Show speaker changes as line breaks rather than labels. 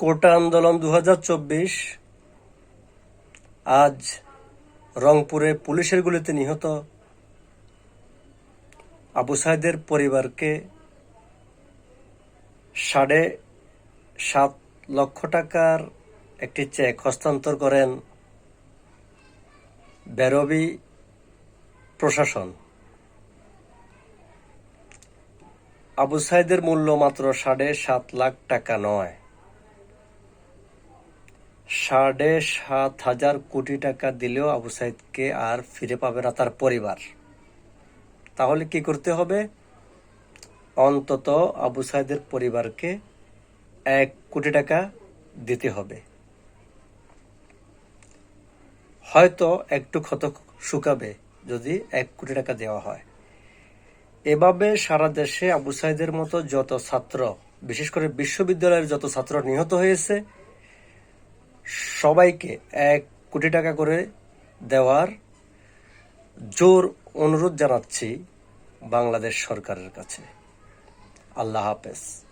কোটা আন্দোলন দু হাজার চব্বিশ। আজ রংপুরে পুলিশের গুলিতে নিহত আবু সাইদের পরিবারকে সাড়ে সাত লক্ষ টাকার একটি চেক হস্তান্তর করেন বেরবি প্রশাসন। আবু সাইদের মূল্য মাত্র সাড়ে সাত লাখ টাকা নয়। সাড়ে সাত হাজার কোটি টাকা দিলেও আবু সাইদকে আর ফিরে পাবে না তার পরিবার। তাহলে কি করতে হবে? অন্তত আবু সাইদের পরিবারকে এক কোটি টাকা দিতে হবে। হয়তো একটু ক্ষত শুকাবে যদি এক কোটি টাকা দেওয়া হয়। এভাবে সারা দেশে আবু সাইদের মতো যত ছাত্র, বিশেষ করে বিশ্ববিদ্যালয়ের যত ছাত্র নিহত হয়েছে সবাইকে এক কোটি টাকা করে দেওয়ার জোর অনুরোধ জানাচ্ছি বাংলাদেশ সরকারের কাছে। আল্লাহ হাফেজ।